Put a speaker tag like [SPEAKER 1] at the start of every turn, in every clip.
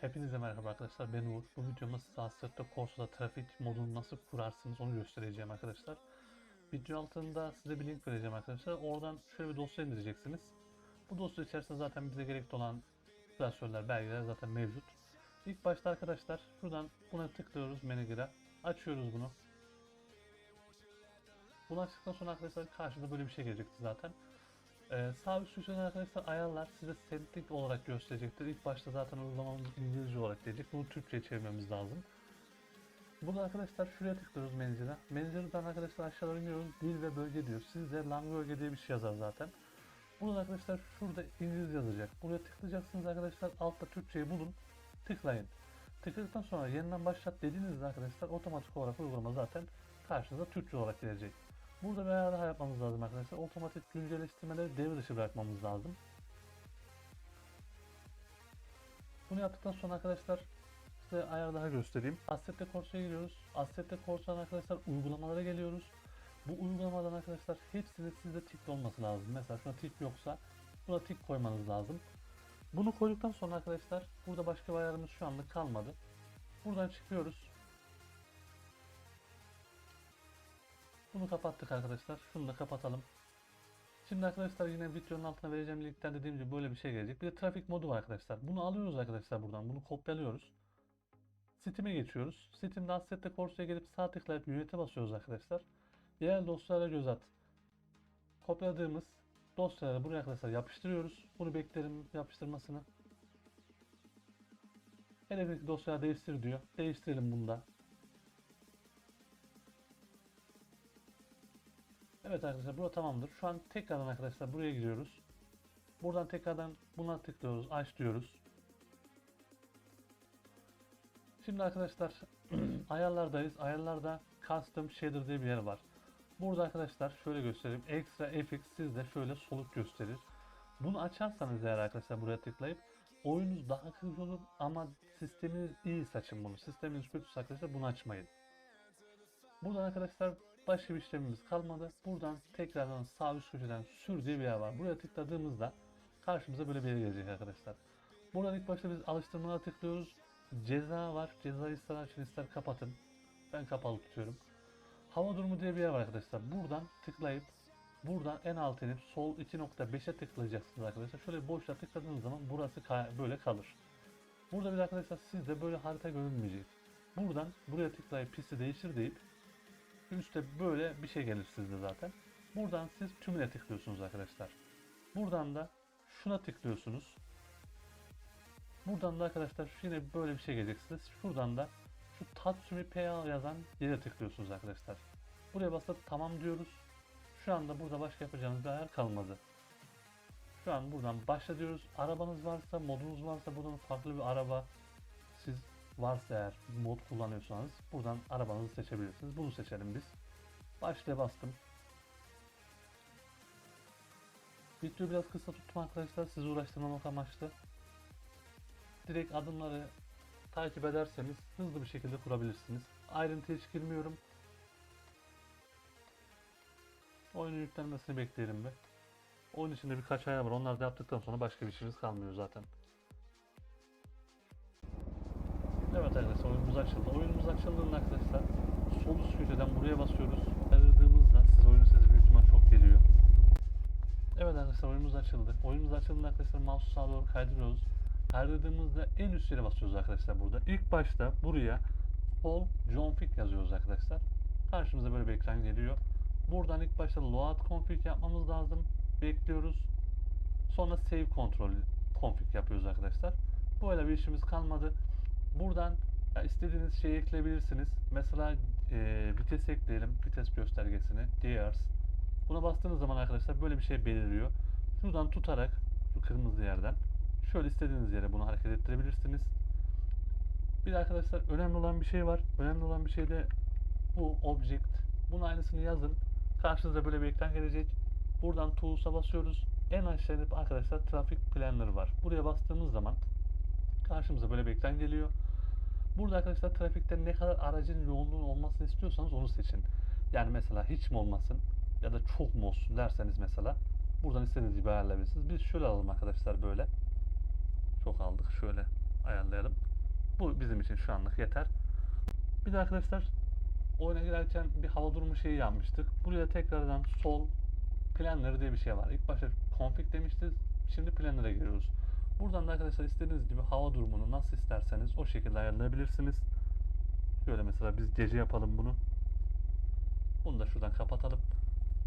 [SPEAKER 1] Hepinize merhaba arkadaşlar ben Uğur. Bu videomda size Assetto Corsa'da trafik modunu nasıl kurarsınız onu göstereceğim arkadaşlar. Video altında size bir link vereceğim arkadaşlar. Oradan şöyle bir dosya indireceksiniz. Bu dosya içerisinde zaten bize gerekli olan klasörler, belgeler zaten mevcut. İlk başta arkadaşlar şuradan buna tıklıyoruz Manager'a. Açıyoruz bunu. Bunu açtıktan sonra arkadaşlar karşında böyle bir şey gelecekti zaten. Ee, sağ üst köşeden arkadaşlar ayarlar size setting olarak gösterecektir. İlk başta zaten uygulamamız İngilizce olarak gelecek. Bunu Türkçe'ye çevirmemiz lazım. Burada arkadaşlar şuraya tıklıyoruz menücüne. Menücüden arkadaşlar aşağıya iniyoruz. Dil ve bölge diyor. Sizde language diye bir şey yazar zaten. Burada arkadaşlar şurada İngilizce yazacak. Buraya tıklayacaksınız arkadaşlar. Altta Türkçeyi bulun. Tıklayın. Tıkladıktan sonra yeniden başlat dediğinizde arkadaşlar otomatik olarak uygulama zaten karşınıza Türkçe olarak gelecek. Burada bir ayar daha yapmamız lazım arkadaşlar. Otomatik güncelleştirmeleri devre dışı bırakmamız lazım. Bunu yaptıktan sonra arkadaşlar size ayar daha göstereyim. Assetto Corsa'ya giriyoruz. Assetto Corsa'dan arkadaşlar uygulamalara geliyoruz. Bu uygulamadan arkadaşlar hepsinin sizde tikli olması lazım. Mesela şuna tik yoksa buna tik koymanız lazım. Bunu koyduktan sonra arkadaşlar burada başka bir ayarımız şu anda kalmadı. Buradan çıkıyoruz. Bunu kapattık arkadaşlar. Şunu da kapatalım. Şimdi arkadaşlar yine videonun altına vereceğim linkten dediğim gibi böyle bir şey gelecek. Bir de trafik modu var arkadaşlar. Bunu alıyoruz arkadaşlar buradan. Bunu kopyalıyoruz. Steam'e geçiyoruz. Steam'de Assetto Corsa'ya gelip sağ tıklayıp yönete basıyoruz arkadaşlar. Diğer dosyalara göz at. Kopyaladığımız dosyaları buraya arkadaşlar yapıştırıyoruz. Bunu beklerim yapıştırmasını. Elindeki dosya değiştir diyor. Değiştirelim bunda. Evet arkadaşlar burada tamamdır. Şu an tekrardan arkadaşlar buraya giriyoruz. Buradan tekrardan buna tıklıyoruz. Aç diyoruz. Şimdi arkadaşlar ayarlardayız. Ayarlarda Custom Shader diye bir yer var. Burada arkadaşlar şöyle göstereyim. Extra FX sizde şöyle soluk gösterir. Bunu açarsanız eğer arkadaşlar buraya tıklayıp oyununuz daha hızlı olur ama sisteminiz iyi açın bunu. Sisteminiz kötüyse arkadaşlar bunu açmayın. Buradan arkadaşlar başka bir işlemimiz kalmadı. Buradan tekrardan sağ üst köşeden sür diye bir yer var. Buraya tıkladığımızda karşımıza böyle bir yer gelecek arkadaşlar. Buradan ilk başta biz alıştırmalara tıklıyoruz. Ceza var. Cezayı ister açın ister kapatın. Ben kapalı tutuyorum. Hava durumu diye bir yer var arkadaşlar. Buradan tıklayıp buradan en alt inip sol 2.5'e tıklayacaksınız arkadaşlar. Şöyle boşluğa tıkladığınız zaman burası böyle kalır. Burada bir arkadaşlar sizde böyle harita görünmeyecek. Buradan buraya tıklayıp pisti değiştir deyip Üstte böyle bir şey gelir sizde zaten. Buradan siz tümüne tıklıyorsunuz arkadaşlar. Buradan da şuna tıklıyorsunuz. Buradan da arkadaşlar yine böyle bir şey geleceksiniz. Şuradan da şu Tatsumi PA yazan yere tıklıyorsunuz arkadaşlar. Buraya basıp tamam diyoruz. Şu anda burada başka yapacağımız bir ayar kalmadı. Şu an buradan başla diyoruz. Arabanız varsa, modunuz varsa buradan farklı bir araba siz varsa eğer mod kullanıyorsanız buradan arabanızı seçebilirsiniz. Bunu seçelim biz. Başlaya bastım. Videoyu biraz kısa tuttum arkadaşlar sizi uğraştırmamak amaçlı. Direkt adımları takip ederseniz hızlı bir şekilde kurabilirsiniz. Ayrıntıya hiç girmiyorum. Oyunun yüklenmesini bekleyelim bir. Oyun içinde birkaç ayar var. Onları da yaptıktan sonra başka bir işimiz kalmıyor zaten. Evet arkadaşlar oyunumuz açıldı. Oyunumuz açıldığında arkadaşlar sol üst köşeden buraya basıyoruz. Aradığımızda siz oyun sesi büyük ihtimal çok geliyor. Evet arkadaşlar oyunumuz açıldı. Oyunumuz açıldığında arkadaşlar mouse'u sağa doğru kaydırıyoruz. Kaydırdığımızda en üst yere basıyoruz arkadaşlar burada. İlk başta buraya Paul John Fick yazıyoruz arkadaşlar. Karşımıza böyle bir ekran geliyor. Buradan ilk başta load config yapmamız lazım. Bekliyoruz. Sonra save kontrol config yapıyoruz arkadaşlar. Böyle bir işimiz kalmadı. Buradan ya istediğiniz şeyi ekleyebilirsiniz. Mesela e, vites ekleyelim. Vites göstergesini. Gears. Buna bastığınız zaman arkadaşlar böyle bir şey beliriyor. Şuradan tutarak şu kırmızı yerden şöyle istediğiniz yere bunu hareket ettirebilirsiniz. Bir de arkadaşlar önemli olan bir şey var. Önemli olan bir şey de bu object. Bunun aynısını yazın. Karşınıza böyle bir ekran gelecek. Buradan tools'a basıyoruz. En aşağı inip arkadaşlar trafik planları var. Buraya bastığımız zaman karşımıza böyle bir ekran geliyor. Burada arkadaşlar trafikte ne kadar aracın yoğunluğu olmasını istiyorsanız onu seçin. Yani mesela hiç mi olmasın ya da çok mu olsun derseniz mesela buradan istediğiniz gibi ayarlayabilirsiniz. Biz şöyle alalım arkadaşlar böyle. Çok aldık. Şöyle ayarlayalım. Bu bizim için şu anlık yeter. Bir de arkadaşlar oyuna girerken bir hava durumu şeyi yapmıştık. Buraya tekrardan sol planları diye bir şey var. İlk başta config demiştik. Şimdi planlara giriyoruz. Buradan da arkadaşlar istediğiniz gibi hava durumunu nasıl isterseniz o şekilde ayarlayabilirsiniz. Şöyle mesela biz gece yapalım bunu. Bunu da şuradan kapatalım.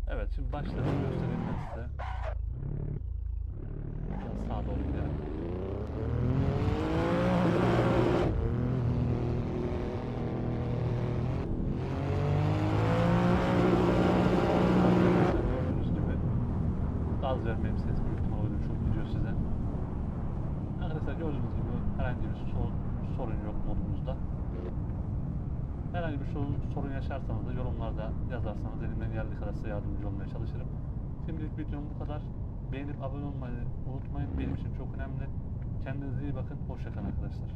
[SPEAKER 1] Evet şimdi başlayalım göstereyim ben size. Biraz sağa doğru gidelim. Gördüğünüz gibi gaz vermeyeyim ses Gördüğünüz gibi herhangi bir sorun, sorun yok modumuzda. Herhangi bir sorun, yaşarsanız da yorumlarda yazarsanız elimden geldiği kadar size yardımcı olmaya çalışırım. Şimdilik videom bu kadar. Beğenip abone olmayı unutmayın. Benim için çok önemli. Kendinize iyi bakın. Hoşçakalın arkadaşlar.